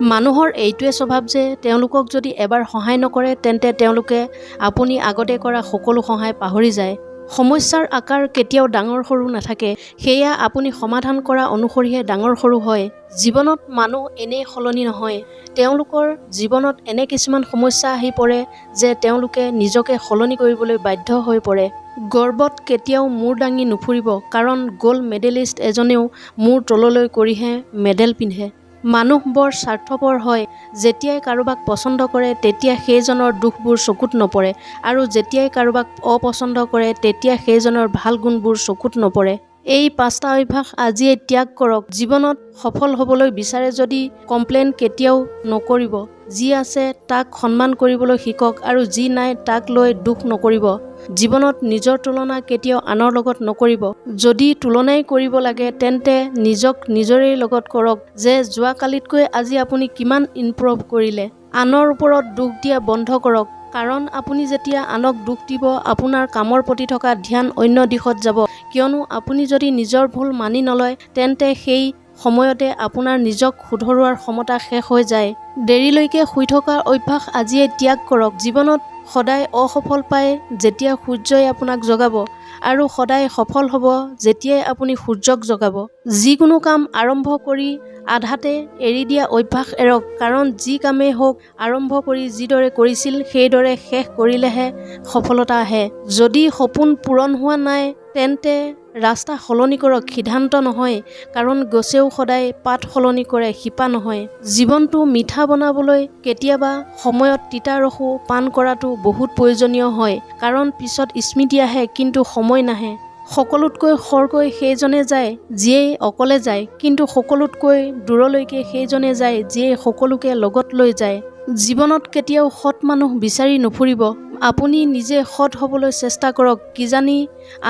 মানুহৰ এইটোৱে স্বভাৱ যে তেওঁলোকক যদি এবাৰ সহায় নকৰে তেন্তে তেওঁলোকে আপুনি আগতে কৰা সকলো সহায় পাহৰি যায়। সমস্যাৰ আকাৰ কেতিয়াও ডাঙৰ সৰু নাথাকে। সেয়া আপুনি সমাধান কৰা অনুসৰিহে ডাঙৰ সৰু হয়। জীৱনত মানুহ এনেই সলনি নহয়। তেওঁলোকৰ জীৱনত এনে কিছুমান সমস্যা আহি পৰে যে তেওঁলোকে নিজকে সলনি কৰিবলৈ বাধ্য হৈ পৰে। গৰ্বত কেতিয়াও মূৰ দাঙি নুফুৰিব কাৰণ গ'ল্ড মেডেলিষ্ট এজনেও মূৰ তললৈ কৰিহে মেডেল পিন্ধে। মানুহ বৰ স্বাৰ্থপৰ হয়। যেতিয়াই কাৰোবাক পচন্দ কৰে তেতিয়া সেইজনৰ দুখবোৰ চকুত নপৰে। আৰু যেতিয়াই কাৰোবাক অপচন্দ কৰে তেতিয়া সেইজনৰ ভাল গুণবোৰ চকুত নপৰে। এই পাঁচটা অভ্যাস আজিয়ে ত্যাগ কৰক। জীৱনত সফল হ'বলৈ বিচাৰে যদি কমপ্লেইন কেতিয়াও নকৰিব। যি আছে তাক সন্মান কৰিবলৈ শিকক। আৰু যি নাই তাক লৈ দুখ নকৰিব। জীৱনত নিজৰ তুলনা কেতিয়াও আনৰ লগত নকৰিব। যদি তুলনাই কৰিব লাগে তেন্তে নিজক নিজৰেই লগত কৰক যে যোৱাকালিতকৈ আজি আপুনি কিমান ইমপ্ৰুভ কৰিলে। আনৰ ওপৰত দুখ দিয়া বন্ধ কৰক। কাৰণ আপুনি যেতিয়া আনক দুখ দিব আপোনাৰ কামৰ প্ৰতি থকা ধ্যান অন্য দিশত যাব। কিয়নো আপুনি যদি নিজৰ ভুল মানি নলয় তেন্তে সেই সময়তে আপোনাৰ নিজক শুধৰোৱাৰ ক্ষমতা শেষ হৈ যায়। দেৰিলৈকে শুই থকাৰ অভ্যাস আজিয়ে ত্যাগ কৰক। জীৱনত সদায় অসফল পায় যেতিয়া সূৰ্যই আপোনাক জগাব আৰু সদায় সফল হ'ব যেতিয়াই আপুনি সূৰ্যক জগাব। যিকোনো কাম আৰম্ভ কৰি আধাতে এৰি দিয়া অভ্যাস এৰক কাৰণ যি কামেই হওক আৰম্ভ কৰি যিদৰে কৰিছিল সেইদৰে শেষ কৰিলেহে সফলতা আহে। যদি সপোন পূৰণ হোৱা নাই তেন্তে ৰাস্তা সলনি কৰক সিদ্ধান্ত নহয় কাৰণ গছেও সদায় পাত সলনি কৰে শিপা নহয়। জীৱনটো মিঠা বনাবলৈ কেতিয়াবা সময়ত তিতা ৰসো পান কৰাটো বহুত প্ৰয়োজনীয় হয় কাৰণ পিছত স্মৃতি আহে কিন্তু সময় নাহে। সকলোতকৈ খৰকৈ সেইজনে যায় যিয়েই অকলে যায় কিন্তু সকলোতকৈ দূৰলৈকে সেইজনে যায় যিয়ে সকলোকে লগত লৈ যায়। জীৱনত কেতিয়াও সৎ মানুহ বিচাৰি নুফুৰিব। আপুনি নিজে সৎ হ'বলৈ চেষ্টা কৰক কিজানি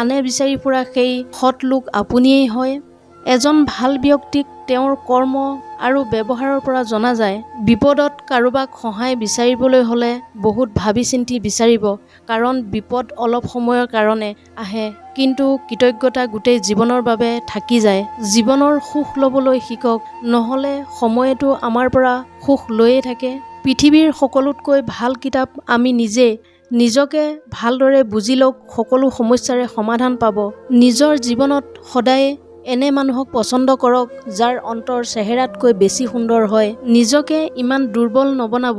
আনে বিচাৰি ফুৰা সেই সৎ লোক আপুনিয়েই হয়। এজন ভাল ব্যক্তিক তেওঁৰ কৰ্ম আৰু ব্যৱহাৰৰ পৰা জনা যায়। বিপদত কাৰোবাক সহায় বিচাৰিবলৈ হ'লে বহুত ভাবি চিন্তি বিচাৰিব কাৰণ বিপদ অলপ সময়ৰ কাৰণে আহে কিন্তু কৃতজ্ঞতা গোটেই জীৱনৰ বাবে থাকি যায়। জীৱনৰ সুখ ল'বলৈ শিকক নহ'লে সময়েতো আমাৰ পৰা সুখ লৈয়ে থাকে। পৃথিৱীৰ সকলোতকৈ ভাল কিতাপ আমি নিজে নিজকে ভালদৰে বুজি লওক সকলো সমস্যাৰে সমাধান পাব। নিজৰ জীৱনত সদায় এনে মানুহক পচন্দ কৰক যাৰ অন্তৰ চেহেৰাতকৈ বেছি সুন্দৰ হয়। নিজকে ইমান দুৰ্বল নবনাব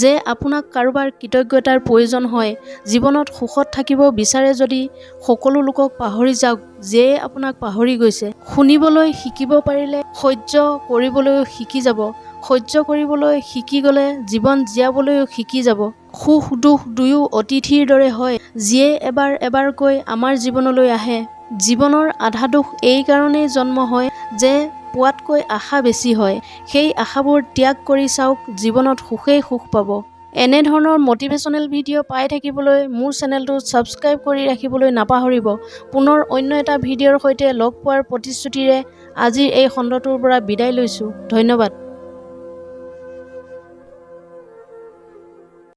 যে আপোনাক কাৰোবাৰ কৃতজ্ঞতাৰ প্ৰয়োজন হয়। জীৱনত সুখত থাকিব বিচাৰে যদি সকলো লোকক পাহৰি যাওক যিয়ে আপোনাক পাহৰি গৈছে। শুনিবলৈ শিকিব পাৰিলে সহ্য কৰিবলৈও শিকি যাব। সহ্য কৰিবলৈ শিকি গ'লে জীৱন জীয়াবলৈও শিকি যাব। সুখ দুখ দুয়ো অতিথিৰ দৰে হয় যিয়ে এবাৰ এবাৰকৈ আমাৰ জীৱনলৈ আহে। জীৱনৰ আধা দুখ এই কাৰণেই জন্ম হয় যে পোৱাতকৈ আশা বেছি হয়। সেই আশাবোৰ ত্যাগ কৰি চাওক জীৱনত সুখেই সুখ পাব। এনেধৰণৰ মটিভেশ্যনেল ভিডিঅ' পাই থাকিবলৈ মোৰ চেনেলটো ছাবস্ক্ৰাইব কৰি ৰাখিবলৈ নাপাহৰিব। পুনৰ অন্য এটা ভিডিঅ'ৰ সৈতে লগ পোৱাৰ প্ৰতিশ্ৰুতিৰে আজিৰ এই খণ্ডটোৰ পৰা বিদায় লৈছোঁ। ধন্যবাদ।